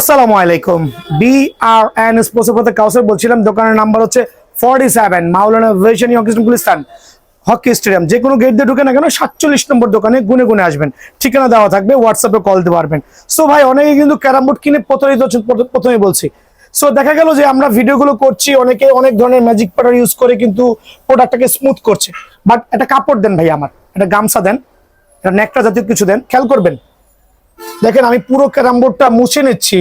আসসালামু আলাইকুম। B R N sports Kausar বলছিলাম, দোকানের নাম্বার হচ্ছে forty seven Maulana Bhashani hockey Gulistan, hockey stadium. যে কোনো গেট দিয়ে ঢুকে না কেন সাতচল্লিশ নম্বর দোকানে গুনে গুনে আসবেন। ঠিকানা দেওয়া থাকবে হোয়াটসঅ্যাপে কল দিতে পারবেন। সো ভাই, অনেকে কিন্তু ক্যারাম বোর্ড কিনে প্রতারিত হচ্ছেন, প্রথ- প্রথমেই বলছি। সো দেখা গেল যে আমরা ভিডিওগুলো করছি, অনেকে অনেক ধরনের ম্যাজিক পাউডার ইউজ করে কিন্তু প্রোডাক্টটাকে স্মুথ করছে। বাট একটা কাপড় দেন ভাই আমার, একটা গামছা দেন, একটা নেকটা জাতীয় কিছু দেন, খেয়াল করবেন। দেখেন আমি পুরো ক্যারাম বোর্ডটা মুছে নিচ্ছি।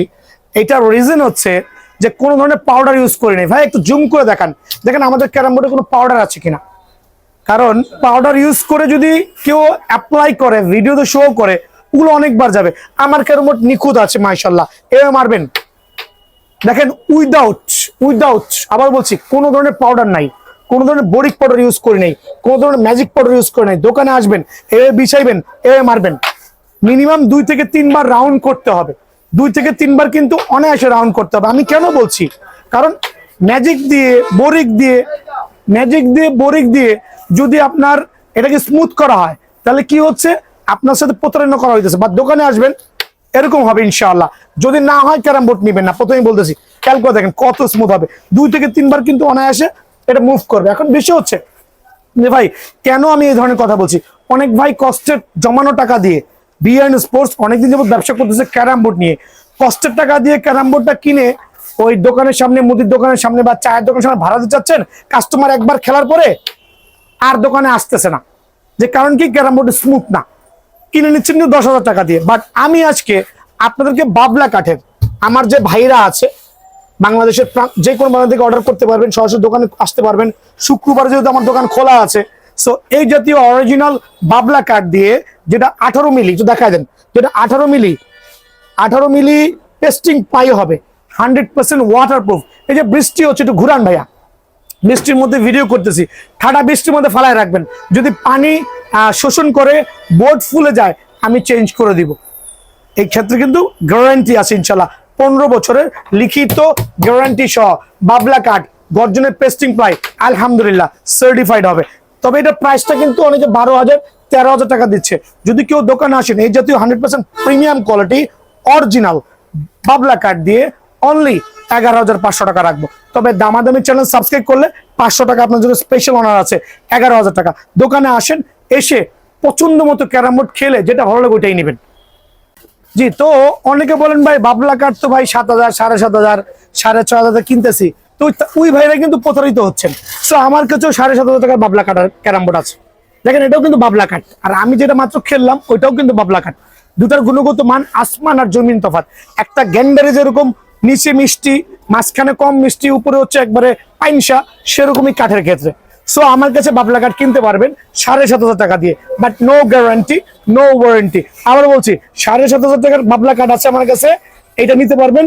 এটার রিজন হচ্ছে যে কোনো ধরনের পাউডার ইউজ করি নাই। ভাই, একটু জুম করে দেখান। দেখেন আমাদের ক্যারাম বোর্ডে কোনো পাউডার আছে কিনা। কারণ পাউডার ইউজ করে যদি কেউ অ্যাপ্লাই করে ভিডিওতে শো করে, ওগুলো অনেকবার যাবে। আমার ক্যারাম বোর্ড নিখুঁত আছে মাইশাল্লাহ এভাবে মারবেন। দেখেন উইদাউট উইদাউট আবার বলছি, কোনো ধরনের পাউডার নাই। কোনো ধরনের বরিক পাউডার ইউজ করি নেই। কোনো ধরনের ম্যাজিক পাউডার ইউজ করে নেই। দোকানে আসবেন, এভাবে বিছাইবেন, এভাবে মারবেন। মিনিমাম দুই থেকে তিনবার রাউন্ড করতে হবে। দুই থেকে তিনবার কিন্তু অনায়াসে রাউন্ড করতে হবে। আমি কেন বলছি? কারণ ম্যাজিক দিয়ে বরিক দিয়ে ম্যাজিক দিয়ে বরিক দিয়ে যদি আপনার এটাকে স্মুথ করা হয়, তাহলে কি হচ্ছে? আপনার সাথে প্রতারণা করা হইতেছে। বা দোকানে আসবেন, এরকম হবে ইনশাআল্লাহ। যদি না হয়, ক্যারাম বোর্ড নিবেন না। প্রথমেই বলতেছি, খেয়াল করে দেখেন কত স্মুথ হবে। দুই থেকে তিনবার কিন্তু অনায়াসে এটা মুভ করবে। এখন বেশি হচ্ছে যে ভাই, কেন আমি এই ধরনের কথা বলছি? অনেক ভাই কষ্টের জমানো টাকা দিয়ে বিএন স্পোর্টস অনেকদিন যাবত ব্যবসা করতেছে ক্যারাম বোর্ড নিয়ে। কষ্টের টাকা দিয়ে ক্যারাম বোর্ডটা কিনে ওই দোকানের সামনে, মুদির দোকানের সামনে বা চায়ের দোকানের সামনে ভাড়া দিতে চাচ্ছেন কাস্টমার একবার খেলার পরে আর দোকানে আসতেছে না। যে কারণ কি, ক্যারাম বোর্ড স্মুথ না। কিনে নিচ্ছেন কিন্তু দশ হাজার টাকা দিয়ে। বাট আমি আজকে আপনাদেরকে বাবলা কাঠের, আমার যে ভাইরা আছে, বাংলাদেশের যে কোনো বাংলা থেকে অর্ডার করতে পারবেন, সরাসরি দোকানে আসতে পারবেন। শুক্রবার যেহেতু আমার দোকান খোলা আছে সো এই জাতীয় অরিজিনাল বাবলা কাঠ দিয়ে যেটা আঠারো মিলি, একটু দেখায় দেন, যেটা আঠারো মিলি আঠারো মিলি টেস্টিং পাই হবে হান্ড্রেড পার্সেন্ট ওয়াটার প্রুফ এই যে বৃষ্টি হচ্ছে, একটু ঘুরান ভাইয়া। বৃষ্টির মধ্যে ভিডিও করতেছি। ঠাডা বৃষ্টির মধ্যে ফালায় রাখবেন। যদি পানি শোষণ করে বোর্ড ফুলে যায়, আমি চেঞ্জ করে দিব। এই ক্ষেত্রে কিন্তু গ্যারান্টি আছে ইনশাল্লাহ। পনেরো বছরের লিখিত গ্যারান্টি সহ বাবলা কাঠ, গর্জনের পেস্টিং প্লাই আলহামদুলিল্লাহ সার্টিফাইড হবে। তবে এটা প্রাইসটা কিন্তু অনেকে বারো হাজার তেরো হাজার টাকা দিচ্ছে। যদি কেউ দোকানে আসেন, এই জাতীয় হান্ড্রেড প্রিমিয়াম কোয়ালিটি অরিজিনাল বাবলা কাঠ দিয়ে অনলি এগারো হাজার পাঁচশো টাকা রাখব। তবে দামাদামি চ্যানেল সাবস্ক্রাইব করলে পাঁচশো টাকা আপনার জন্য স্পেশাল অনার আছে, এগারো হাজার টাকা। দোকানে আসেন, এসে পছন্দ মতো ক্যারাম বোর্ড খেলে যেটা ভালো লাগে ওইটাই নেবেন। জি, তো অনেকে বলেন ভাই, বাবলা কাঠ তো ভাই সাত হাজার, সাড়ে সাত হাজার, সাড়ে ছয় হাজার কিনতেছি। তো ওই- ভাইরা কিন্তু প্রতারিত হচ্ছেন। সো আমার কাছেও সাড়ে সাত হাজার টাকার বাবলা কাঠার ক্যারাম বোর্ড আছে। দেখেন, এটাও কিন্তু বাবলা কাঠ। আর আমি যেটা মাত্র খেললাম, ওইটাও কিন্তু বাবলা কাঠ। দুটার গুণগত মান আসমান আর জমিন তফাৎ। একটা গ্যান্ডারে যেরকম নিচে মিষ্টি, মাঝখানে কম মিষ্টি, উপরে হচ্ছে একবারে পাইনসা সেরকমই কাঠের ক্ষেত্রে। সো আমার কাছে বাবলা কাঠ কিনতে পারবেন সাড়ে সাত হাজার টাকা দিয়ে but no guarantee no warranty আবার বলছি, সাড়ে সাত হাজার টাকার বাবলা কাঠ আছে আমার কাছে। এটা নিতে পারবেন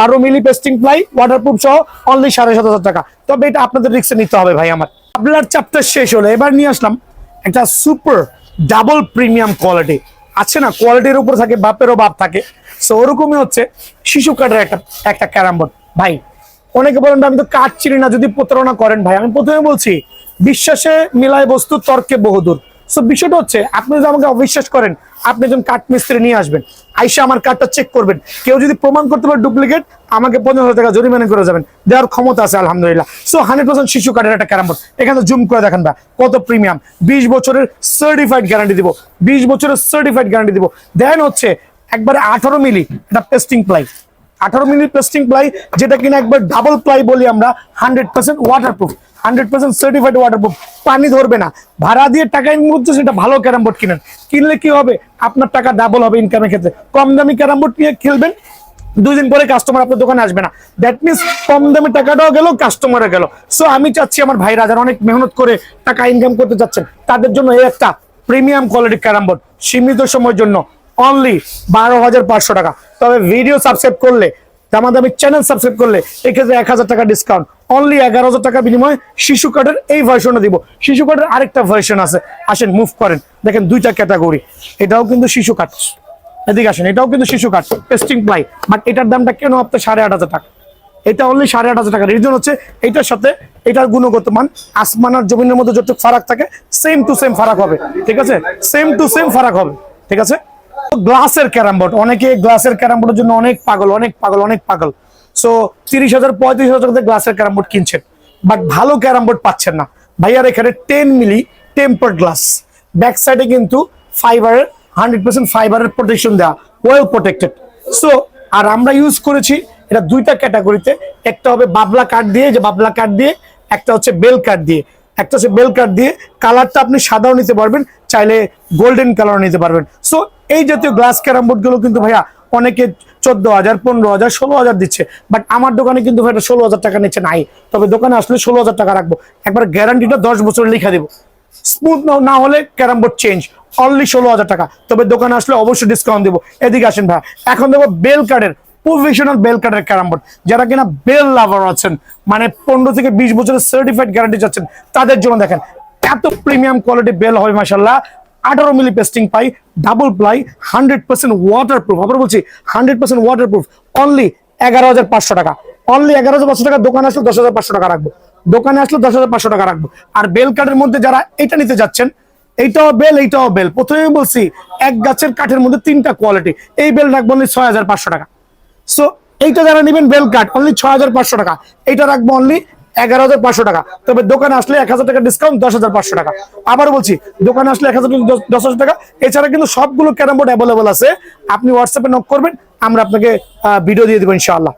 বারো মিলি পেস্টিং প্লাই ওয়াটারপ্রুফ সহ অনলি সাড়ে সাত হাজার টাকা। তবে এটা আপনাদের রিক্সে নিতে হবে ভাই আমার। বাবলার চ্যাপ্টার শেষ হলো, এবার নিয়ে আসলাম একটা সুপার ডাবল প্রিমিয়াম কোয়ালিটি আছে না? কোয়ালিটির উপর থাকে, বাপেরও বাপ থাকে। সো ওরকমই হচ্ছে শিশু কাঠের একটা একটা ক্যারাম বোর্ড। ভাই, অনেকে বলেন, আমি তো কাঠ চিনি না, যদি প্রতারণা করেন ভাই। আমি প্রথমে বলছি, বিশ্বাসে মিলায় বস্তু, তর্কে বহুদূর। সো বিষয়টা হচ্ছে, আপনি যদি আমাকে অবিশ্বাস করেন আপনি একজন কাঠ মিস্ত্রি নিয়ে আসবেন। আইসা আমার কাঠটা চেক করবেন। কেউ যদি প্রমাণ করতে পারে ডুপ্লিকেট আমাকে পঞ্চাশ হাজার টাকা জরিমানা করে যাবেন। দেওয়ার ক্ষমতা আছে, আলহামদুলিল্লাহ। সো হান্ড্রেড পার্সেন্ট শিশু কাঠের একটা ক্যারাম বোর্ড এখানে জুম করে দেখেন ভাই, কত প্রিমিয়াম বিশ বছরের সার্টিফাইড গ্যারান্টি দিব। বিশ বছরের সার্টিফাইড গ্যারান্টি দিব। দেন হচ্ছে, একবারে আঠারো মিলি একটা পেস্টিং প্লাই আঠারো মিলি পেস্টিং প্লাই যেটা কিনা একবার ডাবল প্লাই বলি আমরা hundred percent waterproof hundred percent certified waterproof পানি ধরবে না। ভাড়া দিয়ে টাকা করছে সেটা ভালো ক্যারাম বোর্ড কিনেন। কিনলে কি হবে? আপনার টাকা ডাবল হবে ইনকামের ক্ষেত্রে। কম দামি ক্যারাম বোর্ড নিয়ে খেলবেন দুই দিন পরে কাস্টমার আপনার দোকানে আসবে না। দ্যাট মিনস কম দামে টাকাটাও গেল কাস্টমারও গেল। সো আমি চাচ্ছি আমার ভাইরা যারা অনেক মেহনত করে টাকা ইনকাম করতে চাচ্ছেন। তাদের জন্য এই একটা প্রিমিয়াম কোয়ালিটি ক্যারাম বোর্ড, সীমিত সময়ের জন্য। অনলি বারো হাজার পাঁচশো টাকা। তবে ভিডিও সাবস্ক্রাইব করলে দামা দামি চ্যানেল সাবস্ক্রাইব করলে, এক্ষেত্রে এক হাজার টাকা ডিসকাউন্ট অনলি এগারো হাজার টাকা বিনিময়ে শিশু কার্ডের এই ভার্সনটা দিব। শিশু কার্ডের আরেকটা ভার্সন আছে। আসেন মুভ করেন। দেখেন, দুইটা ক্যাটাগরি এটাও কিন্তু শিশু কার্ড এদিকে আসেন, এটাও কিন্তু শিশু কার্ড টেস্টিং প্লাই বাট এটার দামটা কেন আপনার সাড়ে আট হাজার টাকা? এটা অনলি সাড়ে আট হাজার টাকা। রিজন হচ্ছে, এটার সাথে এটার গুণগত মান, আসমান আর জমিনের মধ্যে যতটুকু ফারাক থাকে সেম টু সেম ফারাক হবে। ঠিক আছে? সেম টু সেম ফারাক হবে। ঠিক আছে? গ্লাসের ক্যারাম বোর্ড অনেকে গ্লাসের ক্যারাম বোর্ডের জন্য অনেক পাগল অনেক পাগল অনেক পাগল। সো তিরিশ হাজার, পঁয়ত্রিশ হাজার টাকাতে গ্লাসের ক্যারাম বোর্ড কিনছেন। বাট ভালো ক্যারাম বোর্ড পাচ্ছেন না। ভাইয়ার এখানে ten milli temper glass back সাইডে কিন্তু ফাইবারের হান্ড্রেড পার্সেন্ট ফাইবারের প্রোটেকশন দেওয়া ওয়েল প্রোটেক্টেড সো আর আমরা ইউজ করেছি এটা দুইটা ক্যাটাগরিতে একটা হবে বাবলা কাঠ দিয়ে, যে বাবলা কাঠ দিয়ে, একটা হচ্ছে বেল কাঠ দিয়ে। একটা হচ্ছে বেল কাঠ দিয়ে কালারটা আপনি সাদাও নিতে পারবেন, চাইলে গোল্ডেন কালার নিতে পারবেন। সো এই জাতীয় গ্লাস ক্যারাম বোর্ডগুলো কিন্তু ভাইয়া অনেকে চোদ্দ হাজার, পনেরো হাজার, ষোলো হাজার দিচ্ছে। বাট আমার দোকানে কিন্তু ভাই ষোলো হাজার টাকা নিচ্ছে নাই। তবে দোকানে আসলে ষোলো হাজার টাকা রাখব। একবার গ্যারান্টিটা দশ বছর লিখে দেবো। স্মুথ না হলে ক্যারাম বোর্ড চেঞ্জ অনলি ষোলো হাজার টাকা। তবে দোকানে আসলে অবশ্যই ডিসকাউন্ট দেবো। এদিকে আসেন ভাই। এখন দেবো বেল কার্ডের প্রফেশনাল বেল কার্ডের ক্যারাম বোর্ড যারা কিনা বেল লাভার আছেন মানে পনেরো থেকে বিশ বছরের সার্টিফাইড গ্যারান্টি যাচ্ছেন তাদের জন্য দেখেন, এত প্রিমিয়াম কোয়ালিটি বেল হয় মাসাল্লাহ আঠারো milli pasting ply double ply hundred percent waterproof আবার বলছি hundred percent water proof only এগারো হাজার পাঁচশো টাকা। অনলি এগারো হাজার পাঁচশো টাকা, দোকানে আসলে দশ হাজার পাঁচশো টাকা রাখব। দোকানে আসলে দশ হাজার পাঁচশো টাকা রাখব। আর বেল কার্ডের মধ্যে যারা এটা নিতে যাচ্ছেন, এইটাও বেল এইটাও বেল প্রথমে বলছি, এক গাছের কাঠের মধ্যে তিনটা কোয়ালিটি এই বেল রাখব অনলি ছয় হাজার পাঁচশো টাকা। সো এইটা যারা নেবেন বেল কাট অনলি ছয় হাজার পাঁচশো টাকা। এইটা রাখব অনলি এগারো হাজার পাঁচশো টাকা। তবে দোকানে আসলে এক হাজার টাকা ডিসকাউন্ট দশ হাজার পাঁচশো টাকা। আবার বলছি, দোকানে আসলে এক হাজার দশ হাজার টাকা। এছাড়া কিন্তু সবগুলো ক্যারাম বোর্ড অ্যাভেলেবল আছে। আপনি হোয়াটসঅ্যাপে নক করবেন, আমরা আপনাকে ভিডিও দিয়ে দেবো ইনশাআল্লাহ।